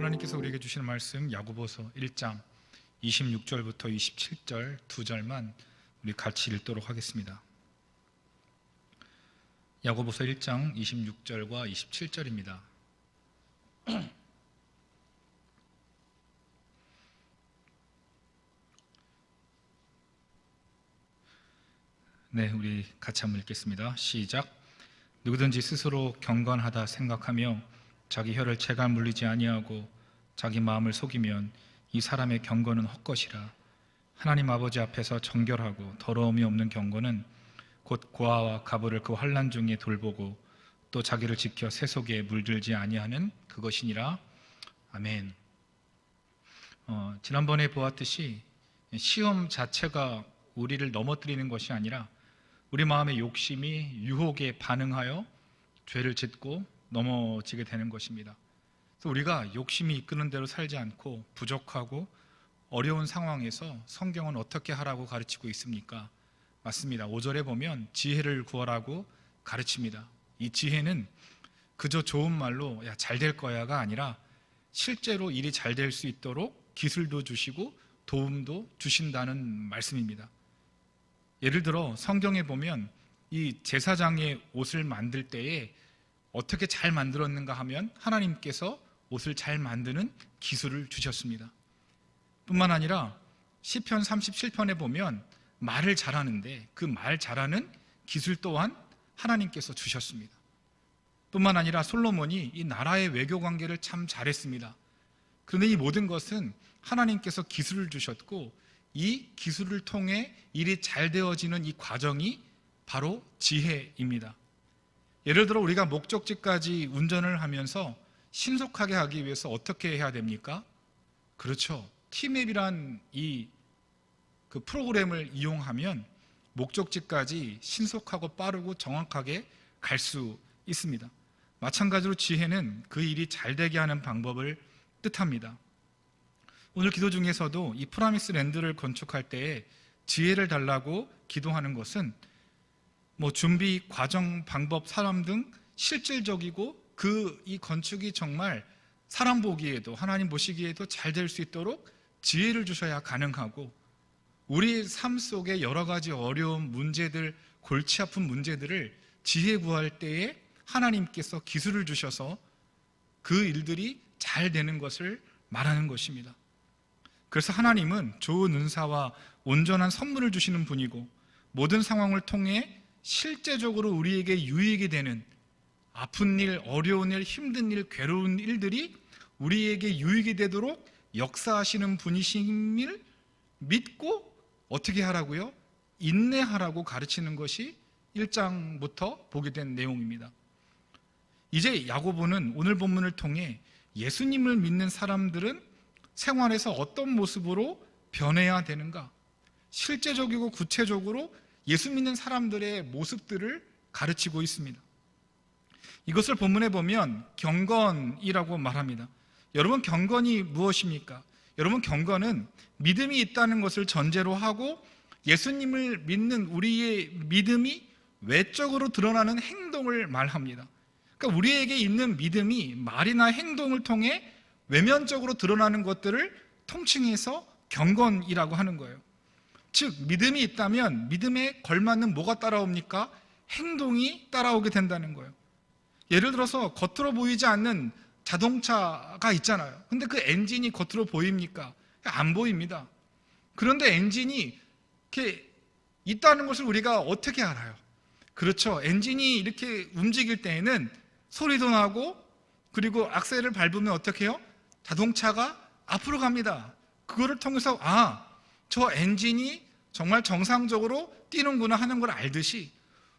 하나님께서 우리에게 주시는 말씀 야고보서 1장 26절부터 27절 두 절만 우리 같이 읽도록 하겠습니다. 야고보서 1장 26절과 27절입니다. 네, 우리 같이 한번 읽겠습니다. 시작. 누구든지 스스로 경건하다 생각하며 자기 혀를 채가 물리지 아니하고 자기 마음을 속이면 이 사람의 경건은 헛것이라. 하나님 아버지 앞에서 정결하고 더러움이 없는 경건은 곧 고아와 가부를 그 환란 중에 돌보고 또 자기를 지켜 세속에 물들지 아니하는 그것이니라. 아멘. 어, 지난번에 보았듯이 시험 자체가 우리를 넘어뜨리는 것이 아니라 우리 마음의 욕심이 유혹에 반응하여 죄를 짓고 넘어지게 되는 것입니다. 그래서 우리가 욕심이 이끄는 대로 살지 않고 부족하고 어려운 상황에서 성경은 어떻게 하라고 가르치고 있습니까? 맞습니다. 5절에 보면 지혜를 구하라고 가르칩니다. 이 지혜는 그저 좋은 말로 야, 잘 될 거야가 아니라 실제로 일이 잘 될 수 있도록 기술도 주시고 도움도 주신다는 말씀입니다. 예를 들어 성경에 보면 이 제사장의 옷을 만들 때에 어떻게 잘 만들었는가 하면 하나님께서 옷을 잘 만드는 기술을 주셨습니다. 뿐만 아니라 시편 37편에 보면 말을 잘하는데 그 말 잘하는 기술 또한 하나님께서 주셨습니다. 뿐만 아니라 솔로몬이 이 나라의 외교 관계를 참 잘했습니다. 그런데 이 모든 것은 하나님께서 기술을 주셨고 이 기술을 통해 일이 잘 되어지는 이 과정이 바로 지혜입니다. 예를 들어 우리가 목적지까지 운전을 하면서 신속하게 하기 위해서 어떻게 해야 됩니까? 그렇죠. 티맵이란 이 그 프로그램을 이용하면 목적지까지 신속하고 빠르고 정확하게 갈 수 있습니다. 마찬가지로 지혜는 그 일이 잘 되게 하는 방법을 뜻합니다. 오늘 기도 중에서도 이 프라미스 랜드를 건축할 때에 지혜를 달라고 기도하는 것은 뭐 준비 과정 방법 사람 등 실질적이고 그 이 건축이 정말 사람 보기에도 하나님 보시기에도 잘 될 수 있도록 지혜를 주셔야 가능하고 우리 삶 속에 여러 가지 어려운 문제들 골치 아픈 문제들을 지혜 구할 때에 하나님께서 기술을 주셔서 그 일들이 잘 되는 것을 말하는 것입니다. 그래서 하나님은 좋은 은사와 온전한 선물을 주시는 분이고 모든 상황을 통해 실제적으로 우리에게 유익이 되는 아픈 일, 어려운 일, 힘든 일, 괴로운 일들이 우리에게 유익이 되도록 역사하시는 분이심을 믿고 어떻게 하라고요? 인내하라고 가르치는 것이 1장부터 보게 된 내용입니다. 이제 야고보는 오늘 본문을 통해 예수님을 믿는 사람들은 생활에서 어떤 모습으로 변해야 되는가? 실제적이고 구체적으로 예수 믿는 사람들의 모습들을 가르치고 있습니다. 이것을 본문에 보면 경건이라고 말합니다. 여러분 경건이 무엇입니까? 여러분 경건은 믿음이 있다는 것을 전제로 하고 예수님을 믿는 우리의 믿음이 외적으로 드러나는 행동을 말합니다. 그러니까 우리에게 있는 믿음이 말이나 행동을 통해 외면적으로 드러나는 것들을 통칭해서 경건이라고 하는 거예요. 즉 믿음이 있다면 믿음에 걸맞는 뭐가 따라옵니까? 행동이 따라오게 된다는 거예요. 예를 들어서 겉으로 보이지 않는 자동차가 있잖아요. 근데 그 엔진이 겉으로 보입니까? 안 보입니다. 그런데 엔진이 이렇게 있다는 것을 우리가 어떻게 알아요? 그렇죠. 엔진이 이렇게 움직일 때에는 소리도 나고 그리고 악셀을 밟으면 어떻게 해요? 자동차가 앞으로 갑니다. 그거를 통해서 아, 저 엔진이 정말 정상적으로 뛰는구나 하는 걸 알듯이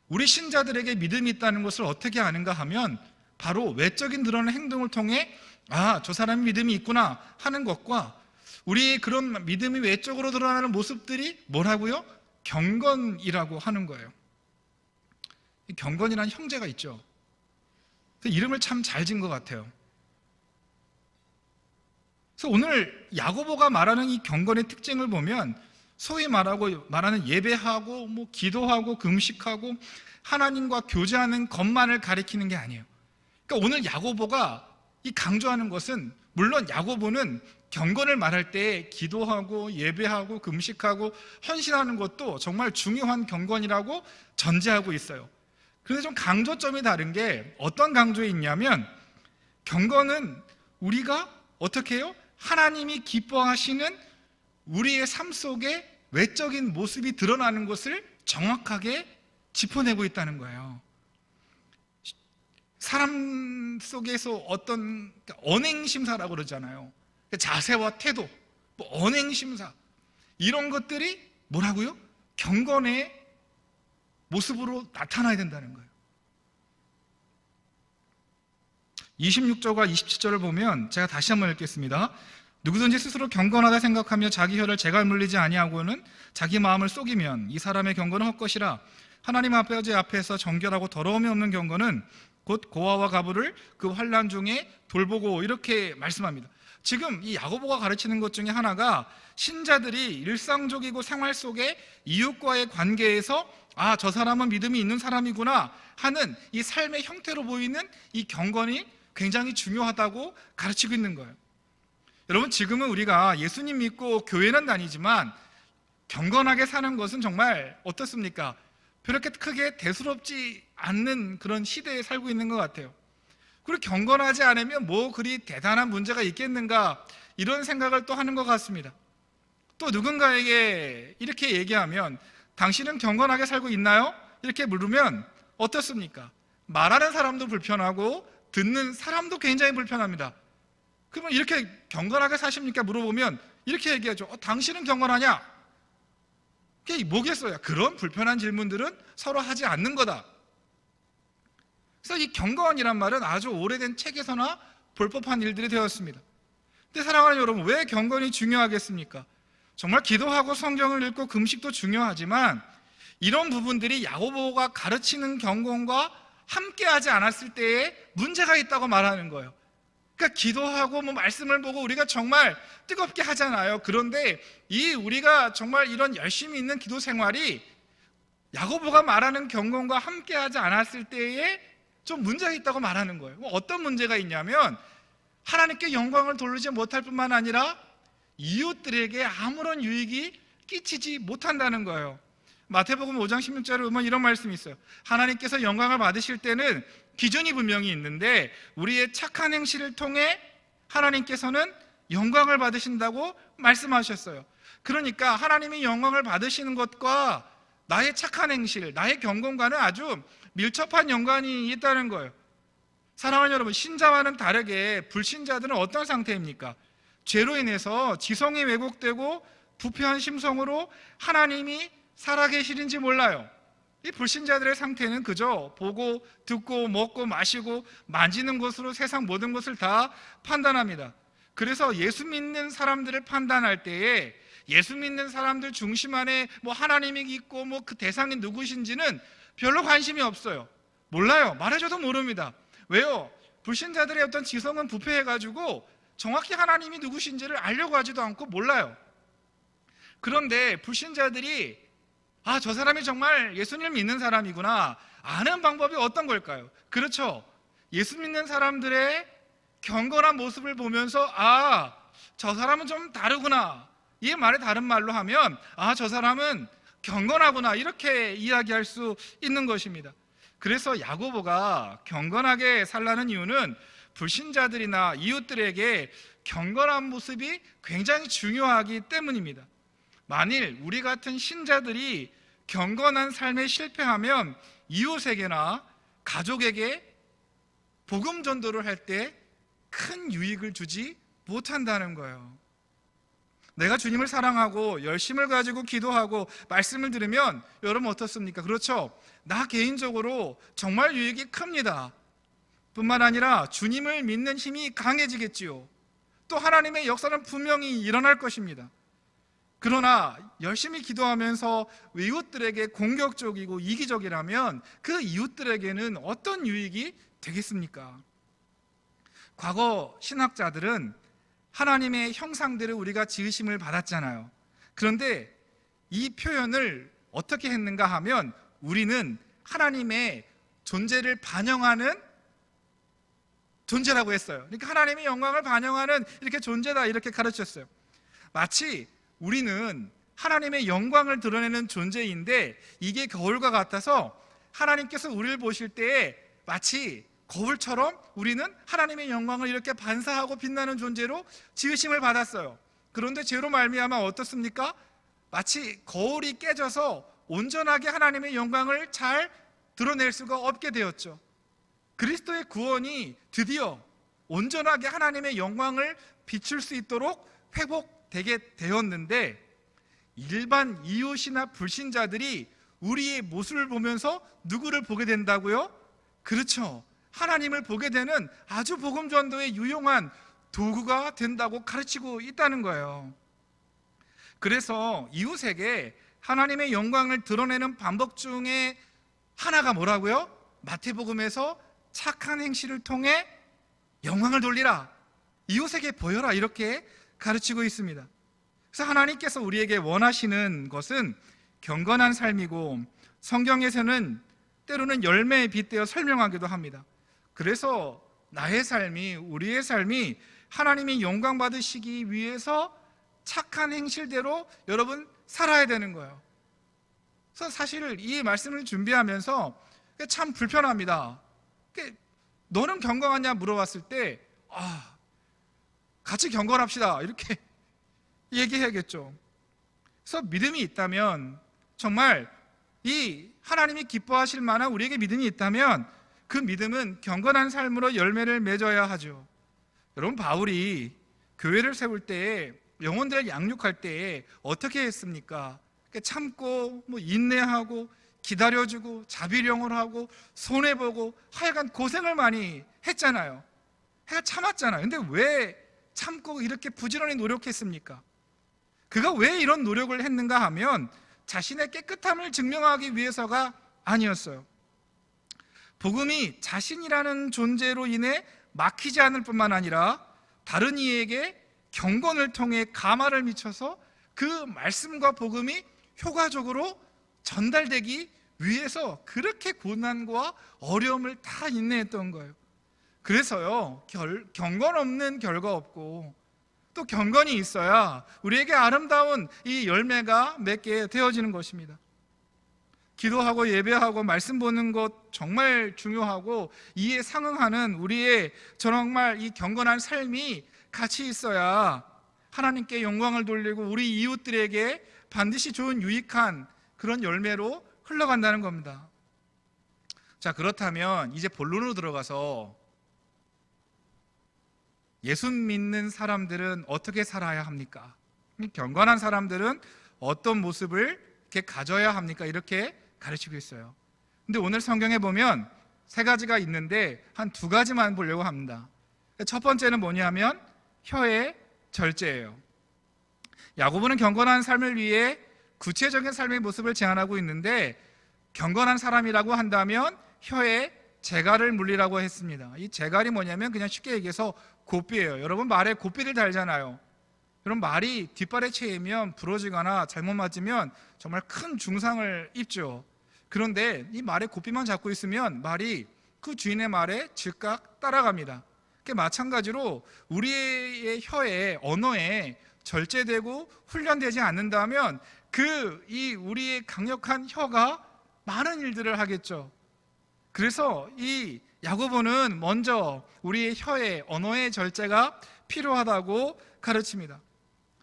우리 신자들에게 믿음이 있다는 것을 어떻게 아는가 하면 바로 외적인 드러나는 행동을 통해 아, 저 사람이 믿음이 있구나 하는 것과 우리의 그런 믿음이 외적으로 드러나는 모습들이 뭐라고요? 경건이라고 하는 거예요. 경건이라는 형제가 있죠. 그 이름을 참 잘 지은 것 같아요. 그래서 오늘 야고보가 말하는 이 경건의 특징을 보면 소위 말하고 말하는 예배하고 뭐 기도하고 금식하고 하나님과 교제하는 것만을 가리키는 게 아니에요. 그러니까 오늘 야고보가 이 강조하는 것은 물론 야고보는 경건을 말할 때 기도하고 예배하고 금식하고 헌신하는 것도 정말 중요한 경건이라고 전제하고 있어요. 그런데 좀 강조점이 다른 게 어떤 강조에 있냐면 경건은 우리가 어떻게 해요? 하나님이 기뻐하시는 우리의 삶 속에 외적인 모습이 드러나는 것을 정확하게 짚어내고 있다는 거예요. 사람 속에서 어떤 언행심사라고 그러잖아요. 자세와 태도, 뭐 언행심사 이런 것들이 뭐라고요? 경건의 모습으로 나타나야 된다는 거예요. 26절과 27절을 보면 제가 다시 한번 읽겠습니다. 누구든지 스스로 경건하다 생각하며 자기 혀를 재갈 물리지 아니하고는 자기 마음을 속이면 이 사람의 경건은 헛것이라 하나님 아버지 앞에서 정결하고 더러움이 없는 경건은 곧 고아와 가부를 그 환란 중에 돌보고 이렇게 말씀합니다. 지금 이 야고보가 가르치는 것 중에 하나가 신자들이 일상적이고 생활 속에 이웃과의 관계에서 아, 저 사람은 믿음이 있는 사람이구나 하는 이 삶의 형태로 보이는 이 경건이 굉장히 중요하다고 가르치고 있는 거예요. 여러분, 지금은 우리가 예수님 믿고 교회는 다니지만 경건하게 사는 것은 정말 어떻습니까? 그렇게 크게 대수롭지 않는 그런 시대에 살고 있는 것 같아요. 그리고 경건하지 않으면 뭐 그리 대단한 문제가 있겠는가 이런 생각을 또 하는 것 같습니다. 또 누군가에게 이렇게 얘기하면 당신은 경건하게 살고 있나요? 이렇게 물으면 어떻습니까? 말하는 사람도 불편하고 듣는 사람도 굉장히 불편합니다. 그러면 이렇게 경건하게 사십니까? 물어보면 이렇게 얘기하죠. 어, 당신은 경건하냐? 그게 뭐겠어요? 그런 불편한 질문들은 서로 하지 않는 거다. 그래서 이 경건이란 말은 아주 오래된 책에서나 볼 법한 일들이 되었습니다. 근데 사랑하는 여러분, 왜 경건이 중요하겠습니까? 정말 기도하고 성경을 읽고 금식도 중요하지만 이런 부분들이 야고보가 가르치는 경건과 함께하지 않았을 때에 문제가 있다고 말하는 거예요. 그러니까 기도하고 뭐 말씀을 보고 우리가 정말 뜨겁게 하잖아요. 그런데 이 우리가 정말 이런 열심히 있는 기도 생활이 야고보가 말하는 경건과 함께하지 않았을 때에 좀 문제가 있다고 말하는 거예요. 뭐 어떤 문제가 있냐면 하나님께 영광을 돌리지 못할 뿐만 아니라 이웃들에게 아무런 유익이 끼치지 못한다는 거예요. 마태복음 5장 16절에 보면 이런 말씀이 있어요. 하나님께서 영광을 받으실 때는 기준이 분명히 있는데 우리의 착한 행실을 통해 하나님께서는 영광을 받으신다고 말씀하셨어요. 그러니까 하나님이 영광을 받으시는 것과 나의 착한 행실, 나의 경건과는 아주 밀접한 연관이 있다는 거예요. 사랑하는 여러분, 신자와는 다르게 불신자들은 어떤 상태입니까? 죄로 인해서 지성이 왜곡되고 부패한 심성으로 하나님이 살아계시는지 몰라요. 이 불신자들의 상태는 그저 보고 듣고 먹고 마시고 만지는 것으로 세상 모든 것을 다 판단합니다. 그래서 예수 믿는 사람들을 판단할 때에 예수 믿는 사람들 중심 안에 뭐 하나님이 있고 뭐 그 대상이 누구신지는 별로 관심이 없어요. 몰라요. 말해줘도 모릅니다. 왜요? 불신자들의 어떤 지성은 부패해가지고 정확히 하나님이 누구신지를 알려고 하지도 않고 몰라요. 그런데 불신자들이 아, 저 사람이 정말 예수님을 믿는 사람이구나. 아는 방법이 어떤 걸까요? 그렇죠. 예수 믿는 사람들의 경건한 모습을 보면서 아, 저 사람은 좀 다르구나. 이 말을 다른 말로 하면 아, 저 사람은 경건하구나. 이렇게 이야기할 수 있는 것입니다. 그래서 야고보가 경건하게 살라는 이유는 불신자들이나 이웃들에게 경건한 모습이 굉장히 중요하기 때문입니다. 만일 우리 같은 신자들이 경건한 삶에 실패하면 이웃에게나 가족에게 복음 전도를 할 때 큰 유익을 주지 못한다는 거예요. 내가 주님을 사랑하고 열심을 가지고 기도하고 말씀을 들으면 여러분 어떻습니까? 그렇죠? 나 개인적으로 정말 유익이 큽니다. 뿐만 아니라 주님을 믿는 힘이 강해지겠지요. 또 하나님의 역사는 분명히 일어날 것입니다. 그러나 열심히 기도하면서 이웃들에게 공격적이고 이기적이라면 그 이웃들에게는 어떤 유익이 되겠습니까? 과거 신학자들은 하나님의 형상들을 우리가 지으심을 받았잖아요. 그런데 이 표현을 어떻게 했는가 하면 우리는 하나님의 존재를 반영하는 존재라고 했어요. 그러니까 하나님의 영광을 반영하는 이렇게 존재다 이렇게 가르쳤어요. 마치 우리는 하나님의 영광을 드러내는 존재인데 이게 거울과 같아서 하나님께서 우리를 보실 때에 마치 거울처럼 우리는 하나님의 영광을 이렇게 반사하고 빛나는 존재로 지으심을 받았어요. 그런데 죄로 말미암아 어떻습니까? 마치 거울이 깨져서 온전하게 하나님의 영광을 잘 드러낼 수가 없게 되었죠. 그리스도의 구원이 드디어 온전하게 하나님의 영광을 비출 수 있도록 회복 되게 되었는데 일반 이웃이나 불신자들이 우리의 모습을 보면서 누구를 보게 된다고요? 그렇죠. 하나님을 보게 되는 아주 복음 전도에 유용한 도구가 된다고 가르치고 있다는 거예요. 그래서 이웃에게 하나님의 영광을 드러내는 방법 중에 하나가 뭐라고요? 마태복음에서 착한 행실을 통해 영광을 돌리라. 이웃에게 보여라. 이렇게 가르치고 있습니다. 그래서 하나님께서 우리에게 원하시는 것은 경건한 삶이고 성경에서는 때로는 열매에 빗대어 설명하기도 합니다. 그래서 나의 삶이 우리의 삶이 하나님이 영광 받으시기 위해서 착한 행실대로 여러분 살아야 되는 거예요. 그래서 사실 이 말씀을 준비하면서 참 불편합니다. 너는 경건하냐 물어봤을 때 아, 같이 경건합시다 이렇게 얘기해야겠죠. 그래서 믿음이 있다면 정말 이 하나님이 기뻐하실 만한 우리에게 믿음이 있다면 그 믿음은 경건한 삶으로 열매를 맺어야 하죠. 여러분 바울이 교회를 세울 때에 영혼들을 양육할 때에 어떻게 했습니까? 참고 뭐 인내하고 기다려주고 자비령을 하고 손해 보고 하여간 고생을 많이 했잖아요. 해가 참았잖아요. 근데 왜 참고 이렇게 부지런히 노력했습니까? 그가 왜 이런 노력을 했는가 하면 자신의 깨끗함을 증명하기 위해서가 아니었어요. 복음이 자신이라는 존재로 인해 막히지 않을 뿐만 아니라 다른 이에게 경건을 통해 가마를 미쳐서 그 말씀과 복음이 효과적으로 전달되기 위해서 그렇게 고난과 어려움을 다 인내했던 거예요. 그래서요, 결, 경건 없는 결과 없고 또 경건이 있어야 우리에게 아름다운 이 열매가 맺게 되어지는 것입니다. 기도하고 예배하고 말씀 보는 것 정말 중요하고 이에 상응하는 우리의 정말 이 경건한 삶이 같이 있어야 하나님께 영광을 돌리고 우리 이웃들에게 반드시 좋은 유익한 그런 열매로 흘러간다는 겁니다. 자, 그렇다면 이제 본론으로 들어가서 예수 믿는 사람들은 어떻게 살아야 합니까? 경건한 사람들은 어떤 모습을 이렇게 가져야 합니까? 이렇게 가르치고 있어요. 근데 오늘 성경에 보면 세 가지가 있는데 한 두 가지만 보려고 합니다. 첫 번째는 뭐냐면 혀의 절제예요. 야고보는 경건한 삶을 위해 구체적인 삶의 모습을 제안하고 있는데 경건한 사람이라고 한다면 혀에 재갈을 물리라고 했습니다. 이 재갈이 뭐냐면 그냥 쉽게 얘기해서 고삐예요. 여러분 말에 고삐를 달잖아요. 여러분 말이 뒷발에 채이면 부러지거나 잘못 맞으면 정말 큰 중상을 입죠. 그런데 이 말에 고삐만 잡고 있으면 말이 그 주인의 말에 즉각 따라갑니다. 그 마찬가지로 우리의 혀에 언어에 절제되고 훈련되지 않는다면 그 이 우리의 강력한 혀가 많은 일들을 하겠죠. 그래서 이 야고보는 먼저 우리의 혀의 언어의 절제가 필요하다고 가르칩니다.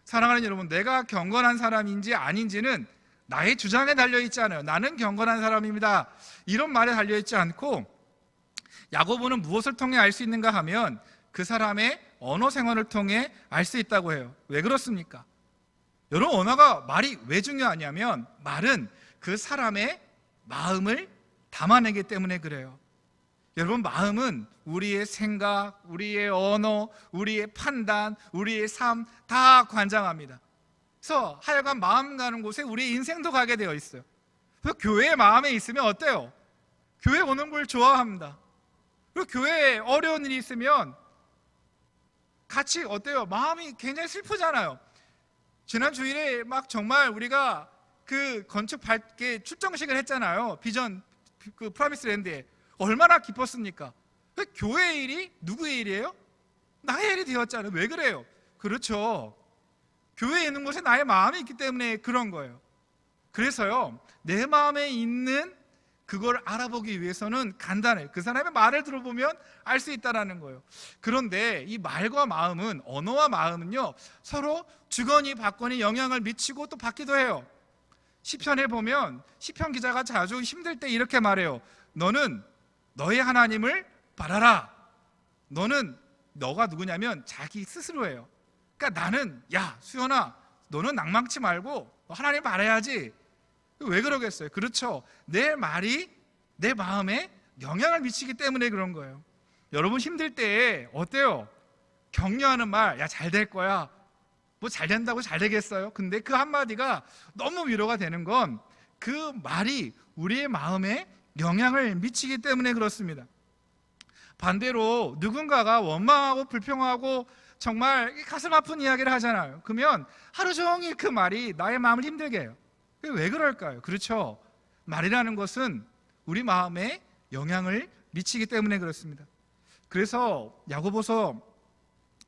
사랑하는 여러분, 내가 경건한 사람인지 아닌지는 나의 주장에 달려 있지 않아요. 나는 경건한 사람입니다. 이런 말에 달려 있지 않고 야고보는 무엇을 통해 알 수 있는가 하면 그 사람의 언어 생활을 통해 알 수 있다고 해요. 왜 그렇습니까? 여러분 언어가 말이 왜 중요하냐면 말은 그 사람의 마음을 담아내기 때문에 그래요. 여러분 마음은 우리의 생각, 우리의 언어, 우리의 판단, 우리의 삶 다 관장합니다. 그래서 하여간 마음 가는 곳에 우리의 인생도 가게 되어 있어요. 그래서 교회에 마음에 있으면 어때요? 교회 오는 걸 좋아합니다. 그리고 교회에 어려운 일이 있으면 같이 어때요? 마음이 굉장히 슬프잖아요. 지난 주일에 막 정말 우리가 그 건축 밝게 출정식을 했잖아요. 비전 그 프라미스 랜드에 얼마나 기뻤습니까? 그 교회 일이 누구의 일이에요? 나의 일이 되었잖아요. 왜 그래요? 그렇죠. 교회에 있는 곳에 나의 마음이 있기 때문에 그런 거예요. 그래서요, 내 마음에 있는 그걸 알아보기 위해서는 간단해요. 그 사람의 말을 들어보면 알 수 있다라는 거예요. 그런데 이 말과 마음은 언어와 마음은요 서로 주거니 받거니 영향을 미치고 또 받기도 해요. 시편에 보면 시편 기자가 자주 힘들 때 이렇게 말해요. 너는 너의 하나님을 바라라. 너는 너가 누구냐면 자기 스스로예요. 그러니까 나는 야 수연아 너는 낭망치 말고 너 하나님 바라야지. 왜 그러겠어요? 그렇죠. 내 말이 내 마음에 영향을 미치기 때문에 그런 거예요. 여러분 힘들 때 어때요? 격려하는 말, 야 잘 될 거야. 뭐 잘 된다고 잘 되겠어요? 근데 그 한마디가 너무 위로가 되는 건 그 말이 우리의 마음에 영향을 미치기 때문에 그렇습니다. 반대로 누군가가 원망하고 불평하고 정말 가슴 아픈 이야기를 하잖아요. 그러면 하루 종일 그 말이 나의 마음을 힘들게 해요. 왜 그럴까요? 그렇죠. 말이라는 것은 우리 마음에 영향을 미치기 때문에 그렇습니다. 그래서 야고보서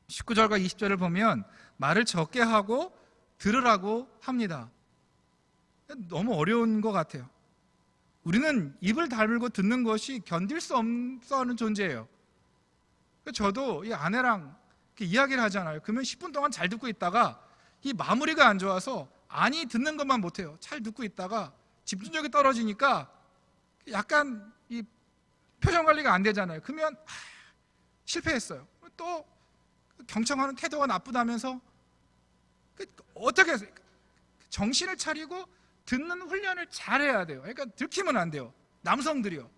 19절과 20절을 보면 말을 적게 하고 들으라고 합니다. 너무 어려운 것 같아요. 우리는 입을 다물고 듣는 것이 견딜 수 없어 하는 존재예요. 저도 이 아내랑 이야기를 하잖아요. 그러면 10분 동안 잘 듣고 있다가 이 마무리가 안 좋아서 아니 듣는 것만 못해요. 잘 듣고 있다가 집중력이 떨어지니까 약간 이 표정 관리가 안 되잖아요. 그러면 하, 실패했어요. 또 경청하는 태도가 나쁘다면서 그 어떻게 해서 정신을 차리고 듣는 훈련을 잘해야 돼요. 그러니까 들키면 안 돼요. 남성들이요.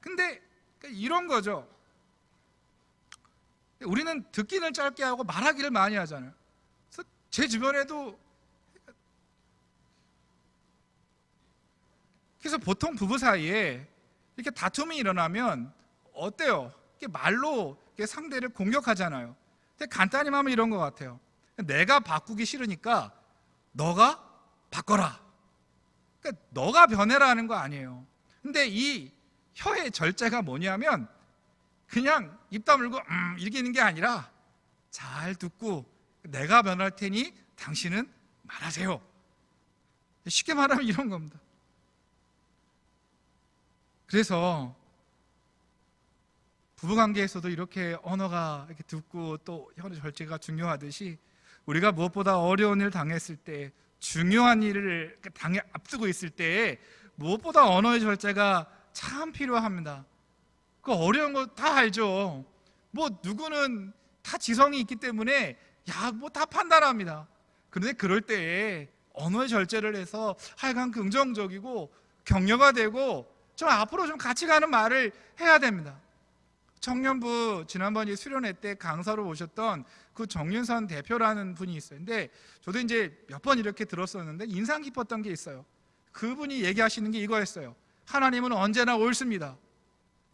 근데 이런 거죠. 우리는 듣기는 짧게 하고 말하기를 많이 하잖아요. 그래서 제 주변에도 그래서 보통 부부 사이에 이렇게 다툼이 일어나면 어때요? 이렇게 말로 이렇게 상대를 공격하잖아요. 근데 간단히 하면 이런 것 같아요. 내가 바꾸기 싫으니까 너가 바꿔라. 그러니까 너가 변해라는 거 아니에요. 근데 이 혀의 절제가 뭐냐면 그냥 입 다물고 음 이기는 게 아니라 잘 듣고 내가 변할 테니 당신은 말하세요. 쉽게 말하면 이런 겁니다. 그래서 부부 관계에서도 이렇게 언어가 이렇게 듣고 또 혀의 절제가 중요하듯이 우리가 무엇보다 어려운 일을 당했을 때 중요한 일을 당해 앞두고 있을 때 무엇보다 언어의 절제가 참 필요합니다. 그 어려운 거 다 알죠. 뭐 누구는 다 지성이 있기 때문에 야 뭐 다 판단합니다. 그런데 그럴 때에 언어의 절제를 해서 하여간 긍정적이고 격려가 되고 좀 앞으로 좀 같이 가는 말을 해야 됩니다. 청년부 지난번 에 수련회 때 강사로 오셨던 그 정윤선 대표라는 분이. 근데 저도 이제 몇 번 이렇게 들었었는데 인상 깊었던 게 있어요. 그분이 얘기하시는 게 이거였어요. 하나님은 언제나 옳습니다.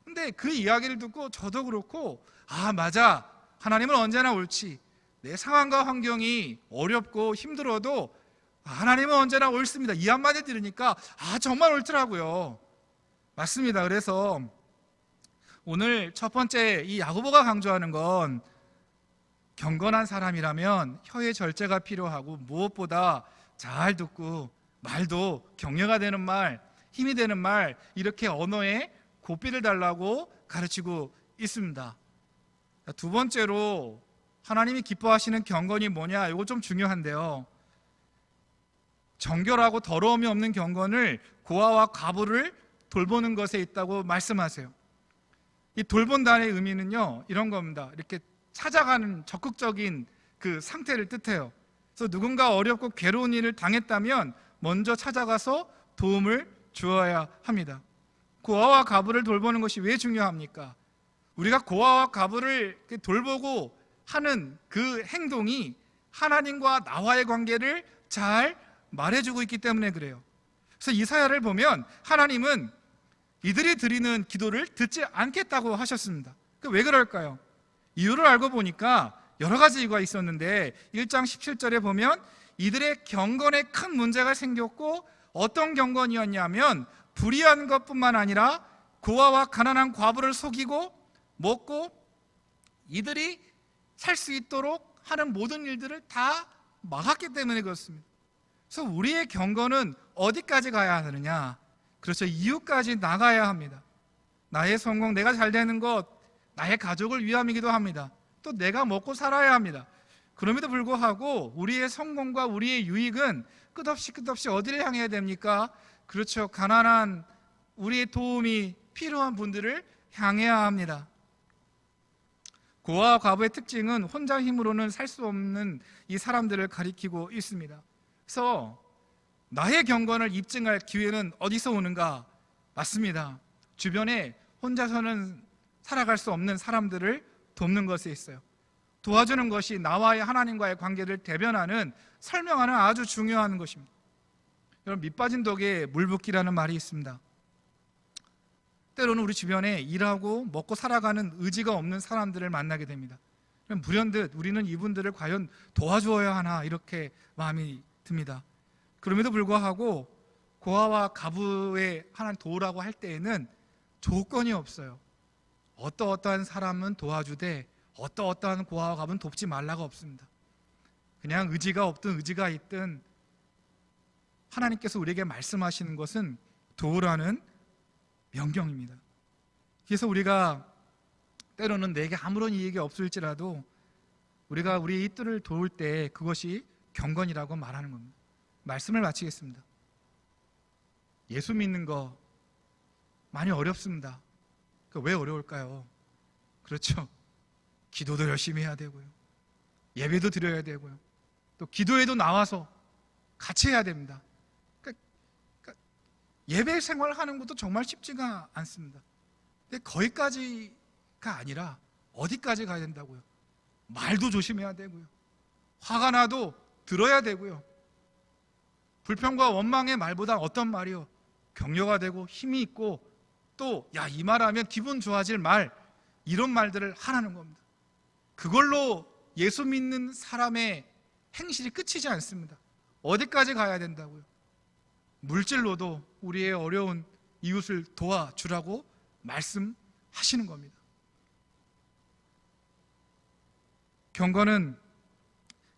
근데 그 이야기를 듣고 저도 그렇고 아 맞아 하나님은 언제나 옳지 내 상황과 환경이 어렵고 힘들어도 하나님은 언제나 옳습니다 이 한마디 들으니까 아 정말 옳더라고요 맞습니다 그래서 오늘 첫 번째 이 야고보가 강조하는 건 경건한 사람이라면 혀의 절제가 필요하고 무엇보다 잘 듣고 말도 격려가 되는 말 힘이 되는 말 이렇게 언어에 고삐를 달라고 가르치고 있습니다. 두 번째로 하나님이 기뻐하시는 경건이 뭐냐? 이거 좀 중요한데요. 정결하고 더러움이 없는 경건을 고아와 과부를 돌보는 것에 있다고 말씀하세요. 이 돌본다의 의미는요 이런 겁니다. 이렇게 찾아가는 적극적인 그 상태를 뜻해요. 그래서 누군가 어렵고 괴로운 일을 당했다면 먼저 찾아가서 도움을 주어야 합니다. 고아와 가부를 돌보는 것이 왜 중요합니까? 우리가 고아와 가부를 돌보고 하는 그 행동이 하나님과 나와의 관계를 잘 말해주고 있기 때문에 그래요. 그래서 이사야를 보면 하나님은 이들이 드리는 기도를 듣지 않겠다고 하셨습니다. 그왜 그럴까요? 이유를 알고 보니까 여러 가지 이유가 있었는데 1장 17절에 보면 이들의 경건에 큰 문제가 생겼고 어떤 경건이었냐면 불의한 것뿐만 아니라 고아와 가난한 과부를 속이고 먹고 이들이 살 수 있도록 하는 모든 일들을 다 막았기 때문에 그렇습니다. 그래서 우리의 경건은 어디까지 가야 하느냐? 그렇죠. 이웃까지 나가야 합니다. 나의 성공, 내가 잘 되는 것, 나의 가족을 위함이기도 합니다. 또 내가 먹고 살아야 합니다. 그럼에도 불구하고 우리의 성공과 우리의 유익은 끝없이 끝없이 어디를 향해야 됩니까? 그렇죠. 가난한 우리의 도움이 필요한 분들을 향해야 합니다. 고아와 과부의 특징은 혼자 힘으로는 살 수 없는 이 사람들을 가리키고 있습니다. 그래서 나의 경건을 입증할 기회는 어디서 오는가? 맞습니다. 주변에 혼자서는 살아갈 수 없는 사람들을 돕는 것에 있어요. 도와주는 것이 나와의 하나님과의 관계를 대변하는 설명하는 아주 중요한 것입니다. 여러분 밑빠진 독에 물 붓기라는 말이 있습니다. 때로는 우리 주변에 일하고 먹고 살아가는 의지가 없는 사람들을 만나게 됩니다. 그럼 불현듯 우리는 이분들을 과연 도와주어야 하나 이렇게 마음이 듭니다. 그럼에도 불구하고 고아와 가부의 하나님 도우라고 할 때에는 조건이 없어요. 어떠어떠한 사람은 도와주되 어떠어떠한 고아와 가부는 돕지 말라가 없습니다. 그냥 의지가 없든 의지가 있든 하나님께서 우리에게 말씀하시는 것은 도우라는 명령입니다. 그래서 우리가 때로는 내게 아무런 이익이 없을지라도 우리가 우리의 이들을 도울 때 그것이 경건이라고 말하는 겁니다. 말씀을 마치겠습니다. 예수 믿는 거 많이 어렵습니다. 그왜 어려울까요? 그렇죠. 기도도 열심히 해야 되고요. 예배도 드려야 되고요. 또 기도에도 나와서 같이 해야 됩니다. 그러니까, 그러니까 예배 생활하는 것도 정말 쉽지가 않습니다. 근데 거기까지가 아니라 어디까지 가야 된다고요? 말도 조심해야 되고요. 화가 나도 들어야 되고요. 불평과 원망의 말보다 어떤 말이요? 격려가 되고 힘이 있고 또 야 이 말하면 기분 좋아질 말 이런 말들을 하라는 겁니다. 그걸로 예수 믿는 사람의 행실이 끝이지 않습니다. 어디까지 가야 된다고요? 물질로도 우리의 어려운 이웃을 도와주라고 말씀하시는 겁니다. 경건은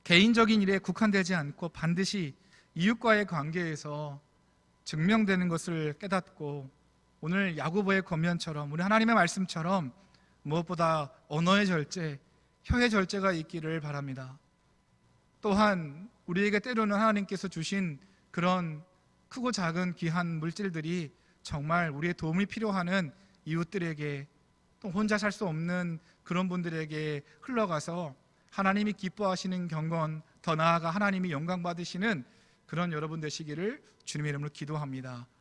개인적인 일에 국한되지 않고 반드시 이웃과의 관계에서 증명되는 것을 깨닫고 오늘 야고보의 권면처럼 우리 하나님의 말씀처럼 무엇보다 언어의 절제, 혀의 절제가 있기를 바랍니다. 또한 우리에게 때로는 하나님께서 주신 그런 크고 작은 귀한 물질들이 정말 우리의 도움이 필요하는 이웃들에게 또 혼자 살 수 없는 그런 분들에게 흘러가서 하나님이 기뻐하시는 경건 더 나아가 하나님이 영광 받으시는 그런 여러분 되시기를 주님의 이름으로 기도합니다.